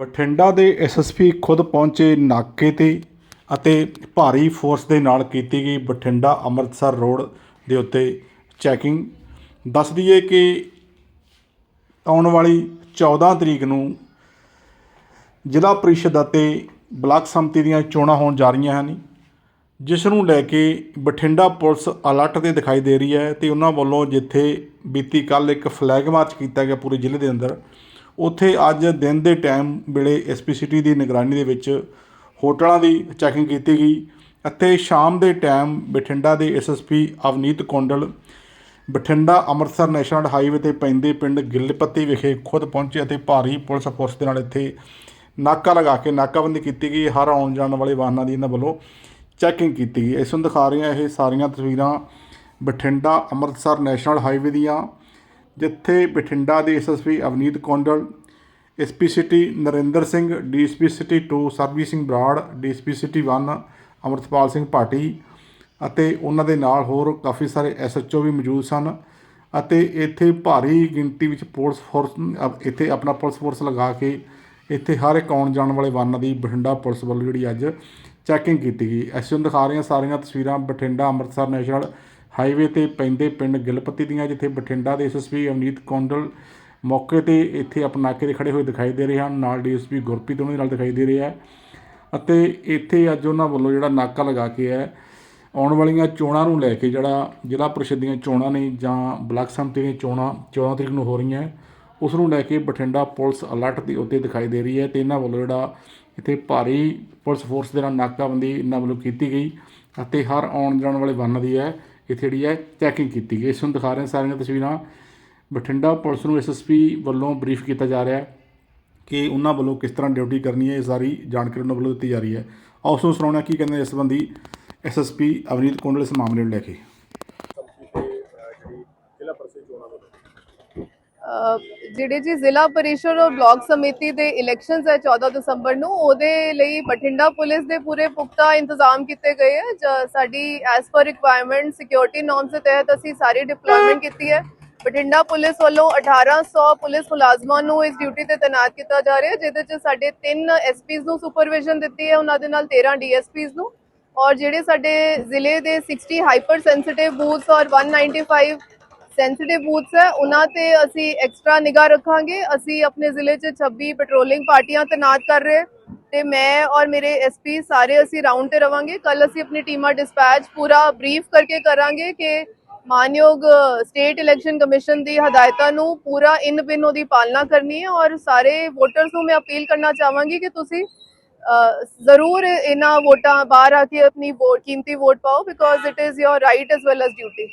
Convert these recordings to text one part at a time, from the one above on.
ਬਠਿੰਡਾ ਦੇ ਐਸਐਸਪੀ ਖੁਦ ਪਹੁੰਚੇ ਨਾਕੇ ਤੇ ਅਤੇ ਭਾਰੀ ਫੋਰਸ ਦੇ ਨਾਲ ਕੀਤੀ ਗਈ ਬਠਿੰਡਾ ਅੰਮ੍ਰਿਤਸਰ ਰੋਡ ਦੇ ਉੱਤੇ ਚੈਕਿੰਗ ਦੱਸ ਦਈਏ ਕਿ ਆਉਣ ਵਾਲੀ 14 ਤਰੀਕ ਨੂੰ ਜ਼ਿਲ੍ਹਾ ਪ੍ਰੀਸ਼ਦ ਅਤੇ ਬਲਾਕ ਸੰਮਤੀ ਦੀਆਂ ਚੋਣਾਂ ਹੋਣ ਜਾ ਰਹੀਆਂ ਹਨ, ਜਿਸ ਨੂੰ ਲੈ ਕੇ ਬਠਿੰਡਾ ਪੁਲਿਸ ਅਲਰਟ ਤੇ ਦਿਖਾਈ ਦੇ ਰਹੀ ਹੈ ਤੇ ਉਹਨਾਂ ਵੱਲੋਂ ਜਿੱਥੇ ਬੀਤੀ ਕੱਲ ਇੱਕ ਫਲੈਗ ਮਾਰਚ ਕੀਤਾ ਗਿਆ ਪੂਰੇ ਜ਼ਿਲ੍ਹੇ ਦੇ ਅੰਦਰ ਉੱਥੇ ਅੱਜ ਦਿਨ ਦੇ ਟਾਈਮ ਵੇਲੇ ਐਸਪੀ ਸਿਟੀ ਦੀ ਨਿਗਰਾਨੀ ਦੇ ਵਿੱਚ ਹੋਟਲਾਂ ਦੀ ਚੈਕਿੰਗ ਕੀਤੀ ਗਈ ਅਤੇ ਸ਼ਾਮ ਦੇ ਟਾਈਮ ਬਠਿੰਡਾ ਦੇ SSP Avneet Kondal, Bathinda Amritsar national highway ਤੇ ਪੈਂਦੇ ਪਿੰਡ ਗਿੱਲਪੱਤੀ ਵਿਖੇ ਖੁਦ ਪਹੁੰਚੇ ਅਤੇ ਭਾਰੀ ਪੁਲਿਸ ਫੋਰਸ ਦੇ ਨਾਲ ਇੱਥੇ ਨਾਕਾ ਲਗਾ ਕੇ ਨਾਕਾਬੰਦੀ ਕੀਤੀ ਗਈ। ਹਰ ਆਉਣ ਜਾਣ ਵਾਲੇ ਵਾਹਨਾਂ ਦੀ ਇਹਨਾਂ ਵੱਲੋਂ ਚੈਕਿੰਗ ਕੀਤੀ ਗਈ। ਇਸ ਨੂੰ ਦਿਖਾ ਰਹੀਆਂ ਇਹ ਸਾਰੀਆਂ ਤਸਵੀਰਾਂ ਬਠਿੰਡਾ ਅੰਮ੍ਰਿਤਸਰ ਨੈਸ਼ਨਲ ਹਾਈਵੇ ਦੀਆਂ। ਜਿੱਥੇ ਬਠਿੰਡਾ ਦੇ SSP Avneet Kondal SP city Narinder Singh DSP city 2 Sarbi Singh Brar DSP city 1 Amritpal Singh Bhati ਅਤੇ ਉਹਨਾਂ ਦੇ ਨਾਲ ਹੋਰ ਕਾਫੀ ਸਾਰੇ ਐਸਐਚਓ ਵੀ ਮੌਜੂਦ ਸਨ ਅਤੇ ਇੱਥੇ ਭਾਰੀ ਗਿਣਤੀ ਵਿੱਚ ਪੁਲਿਸ ਫੋਰਸ ਇੱਥੇ ਆਪਣਾ ਪੁਲਿਸ ਫੋਰਸ ਲਗਾ ਕੇ ਇੱਥੇ ਹਰ ਇੱਕ ਆਉਣ ਜਾਣ ਵਾਲੇ ਵਾਹਨਾਂ ਦੀ ਬਠਿੰਡਾ ਪੁਲਿਸ ਵੱਲੋਂ ਜਿਹੜੀ ਅੱਜ ਚੈਕਿੰਗ ਕੀਤੀ ਗਈ। ਅਸੀਂ ਤੁਹਾਨੂੰ ਦਿਖਾ ਰਹੇ ਹਾਂ ਸਾਰੀਆਂ ਤਸਵੀਰਾਂ ਬਠਿੰਡਾ ਅੰਮ੍ਰਿਤਸਰ ਨੈਸ਼ਨਲ ਹਾਈਵੇ ਤੇ ਪੈਂਦੇ ਪਿੰਡ ਗਿਲਪੱਤੀ ਦੀਆਂ, ਜਿੱਥੇ ਬਠਿੰਡਾ ਦੇ ਐਸਐਸਪੀ ਅਵਨੀਤ ਕੌਂਡਲ ਮੌਕੇ ਤੇ ਇੱਥੇ ਆਪਣੇ ਨਾਕੇ ਤੇ ਖੜੇ ਹੋਏ ਦਿਖਾਈ ਦੇ ਰਹੇ ਹਨ। ਨਾਲ ਡੀਐਸਪੀ ਗੁਰਪ੍ਰੀਤ ਉਹਨਾਂ ਦੇ ਨਾਲ ਦਿਖਾਈ ਦੇ ਰਿਹਾ ਅਤੇ ਇੱਥੇ ਅੱਜ ਉਹਨਾਂ ਵੱਲੋਂ ਜਿਹੜਾ ਨਾਕਾ ਲਗਾ ਕੇ ਹੈ, ਆਉਣ ਵਾਲੀਆਂ ਚੋਣਾਂ ਨੂੰ ਲੈ ਕੇ ਜਿਹੜਾ ਜ਼ਿਲ੍ਹਾ ਪ੍ਰੀਸ਼ਦ ਦੀਆਂ ਚੋਣਾਂ ਨੇ ਜਾਂ ਬਲਾਕ ਸੰਮਤੀ ਦੀਆਂ ਚੋਣਾਂ 14 ਤਰੀਕ ਨੂੰ ਹੋ ਰਹੀਆਂ, ਉਸ ਨੂੰ ਲੈ ਕੇ ਬਠਿੰਡਾ ਪੁਲਿਸ ਅਲਰਟ ਦੇ ਉੱਤੇ ਦਿਖਾਈ ਦੇ ਰਹੀ ਹੈ ਤੇ ਇਹਨਾਂ ਵੱਲੋਂ ਜਿਹੜਾ ਇੱਥੇ ਭਾਰੀ ਪੁਲਿਸ ਫੋਰਸ ਦੇ ਨਾਲ ਨਾਕਾਬੰਦੀ ਇਹਨਾਂ ਵੱਲੋਂ ਕੀਤੀ ਗਈ ਅਤੇ ਹਰ ਆਉਣ ਜਾਣ ਵਾਲੇ ਵਾਹਨਾਂ ਦੀ ਹੈ ਇੱਥੇ ਜਿਹੜੀ ਹੈ ਚੈਕਿੰਗ ਕੀਤੀ ਗਈ। ਇਸ ਨੂੰ ਦਿਖਾ ਰਹੇ ਸਾਰੀਆਂ ਤਸਵੀਰਾਂ। ਬਠਿੰਡਾ ਪੁਲਿਸ ਨੂੰ ਐਸਐਸਪੀ ਵੱਲੋਂ ਬਰੀਫ ਕੀਤਾ ਜਾ ਰਿਹਾ ਹੈ ਕਿ ਉਹਨਾਂ ਵੱਲੋਂ ਕਿਸ ਤਰ੍ਹਾਂ ਡਿਊਟੀ ਕਰਨੀ ਹੈ, ਇਹ ਸਾਰੀ ਜਾਣਕਾਰੀ ਉਹਨਾਂ ਵੱਲੋਂ ਦਿੱਤੀ ਜਾ ਰਹੀ ਹੈ। ਆਓ ਉਸ ਨੂੰ ਸੁਣਾਉਣਾ ਕੀ ਕਹਿੰਦੇ ਇਸ ਸੰਬੰਧੀ ਐਸਐਸਪੀ ਅਵਨੀਤ ਕੁੰਡਲ ਇਸ ਮਾਮਲੇ ਨੂੰ ਲੈ ਕੇ। ਜਿਹੜੇ ਜੀ ਜ਼ਿਲ੍ਹਾ ਪਰਿਸ਼ਦ ਔਰ ਬਲਾਕ ਸਮਿਤੀ ਦੇ ਇਲੈਕਸ਼ਨਸ ਹੈ 14 ਦਸੰਬਰ ਨੂੰ, ਉਹਦੇ ਲਈ ਬਠਿੰਡਾ ਪੁਲਿਸ ਦੇ ਪੂਰੇ ਪੁਖਤਾ ਇੰਤਜ਼ਾਮ ਕੀਤੇ ਗਏ ਹੈ। ਜ- ਸਾਡੀ as per requirement security norms ਦੇ ਤਹਿਤ ਅਸੀਂ ਸਾਰੀ ਡਿਪਲੋਇਮੈਂਟ ਕੀਤੀ ਹੈ। ਬਠਿੰਡਾ ਪੁਲਿਸ ਵੱਲੋਂ 1800 ਪੁਲਿਸ ਮੁਲਾਜ਼ਮਾਂ ਨੂੰ ਇਸ ਡਿਊਟੀ ਤੇ ਤਾਇਨਾਤ ਕੀਤਾ ਜਾ ਰਿਹਾ ਹੈ, ਜਿਹਦੇ ਚ ਸਾਡੇ 3 ਐਸਪੀਜ਼ ਨੂੰ ਸੁਪਰਵਿਜ਼ਨ ਦਿੱਤੀ ਹੈ, ਉਹਨਾਂ ਦੇ ਨਾਲ 13 ਡੀਐਸਪੀਜ਼ ਨੂੰ। ਔਰ ਜਿਹੜੇ ਸਾਡੇ ਜ਼ਿਲ੍ਹੇ ਦੇ 60 ਹਾਈਪਰ ਸੈਂਸਿਟਿਵ ਬੂਥਸ ਔਰ 195 ਸੈਂਸਿਟਿਵ ਬੂਥਸ ਹੈ, ਉਹਨਾਂ ਤੇ ਅਸੀਂ ਐਕਸਟਰਾ ਨਿਗਾਹ ਰੱਖਾਂਗੇ। ਅਸੀਂ ਆਪਣੇ ਜ਼ਿਲ੍ਹੇ 'ਚ 26 ਪੈਟਰੋਲਿੰਗ ਪਾਰਟੀਆਂ ਤੈਨਾਤ ਕਰ ਰਹੇ ਹਾਂ। ਤੇ ਮੈਂ ਔਰ ਮੇਰੇ ਐਸਪੀ ਸਾਰੇ ਅਸੀਂ ਰਾਉਂਡ ਤੇ ਰਵਾਂਗੇ। ਕੱਲ ਅਸੀਂ ਆਪਣੀ ਟੀਮਾਂ ਡਿਸਪੈਚ ਪੂਰਾ ਬਰੀਫ ਕਰਕੇ ਕਰਾਂਗੇ ਕਿ ਮਾਨਯੋਗ ਸਟੇਟ ਇਲੈਕਸ਼ਨ ਕਮਿਸ਼ਨ ਦੀ ਹਦਾਇਤਾਂ ਨੂੰ ਪੂਰਾ ਇਨ ਬਿਨ ਉਹਦੀ ਪਾਲਣਾ ਕਰਨੀ ਹੈ। ਔਰ ਸਾਰੇ ਵੋਟਰਸ ਨੂੰ ਮੈਂ ਅਪੀਲ ਕਰਨਾ ਚਾਹਾਂਗੀ ਕਿ ਤੁਸੀਂ ਜ਼ਰੂਰ ਇਹਨਾਂ ਵੋਟਾਂ ਬਾਹਰ ਆ ਕੇ ਆਪਣੀ ਵੋਟ ਕੀਮਤੀ ਵੋਟ ਪਾਓ because it is your right as well as duty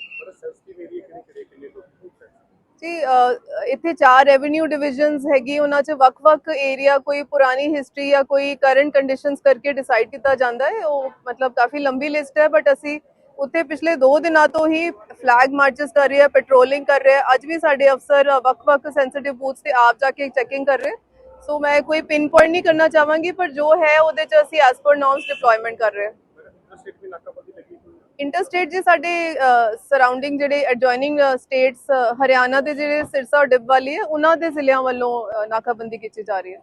ਜੀ ਇੱਥੇ ਚਾਰ ਰੈਵਨਿਊ ਡਿਵੀਜ਼ਨਸ ਹੈਗੀ, ਉਹਨਾਂ 'ਚ ਵੱਖ-ਵੱਖ ਏਰੀਆ ਕੋਈ ਪੁਰਾਣੀ ਹਿਸਟਰੀ ਜਾਂ ਕੋਈ ਕਰੰਟ ਕੰਡੀਸ਼ਨਸ ਕਰਕੇ ਡਿਸਾਈਡ ਕੀਤਾ ਜਾਂਦਾ ਹੈ। ਉਹ ਮਤਲਬ ਕਾਫੀ ਲੰਬੀ ਲਿਸਟ ਹੈ ਬਟ ਅਸੀਂ ਉੱਥੇ ਪਿਛਲੇ 2 ਦਿਨਾਂ ਤੋਂ ਹੀ ਫਲੈਗ ਮਾਰਚਸ ਕਰ ਰਹੇ ਆ ਪੈਟਰੋਲਿੰਗ ਕਰ ਰਹੇ ਆ ਅੱਜ ਵੀ ਸਾਡੇ ਅਫਸਰ ਵੱਖ-ਵੱਖ ਸੈਂਸਿਟਿਵ ਬੂਥਸ ਤੇ ਆਪ ਜਾ ਕੇ ਚੈਕਿੰਗ ਕਰ ਰਹੇ ਸੋ ਮੈਂ ਕੋਈ ਪਿਨ ਪੁਆਇੰਟ ਨਹੀਂ ਕਰਨਾ ਚਾਹਾਂਗੀ, ਪਰ ਜੋ ਹੈ, ਉਹਦੇ 'ਚ ਅਸੀਂ ਐਸ ਪਰ ਨੋਰਮਸ ਡਿਪਲੋਇਮੈਂਟ ਕਰ ਰਹੇ ਹਾਂ। ਇੰਟਰਸਟੇਟ ਜੀ ਸਾਡੇ ਸਰਾਊਂਡਿੰਗ ਜਿਹੜੇ ਐਡਜੋਇਨਿੰਗ ਸਟੇਟਸ ਹਰਿਆਣਾ ਦੇ ਜਿਹੜੇ ਸਿਰਸਾ ਡਿੱਬ ਵਾਲੀ ਹੈ, ਉਹਨਾਂ ਦੇ ਜ਼ਿਲ੍ਹਿਆਂ ਵੱਲੋਂ ਨਾਕਾਬੰਦੀ ਕੀਤੀ ਜਾ ਰਹੀ ਹੈ।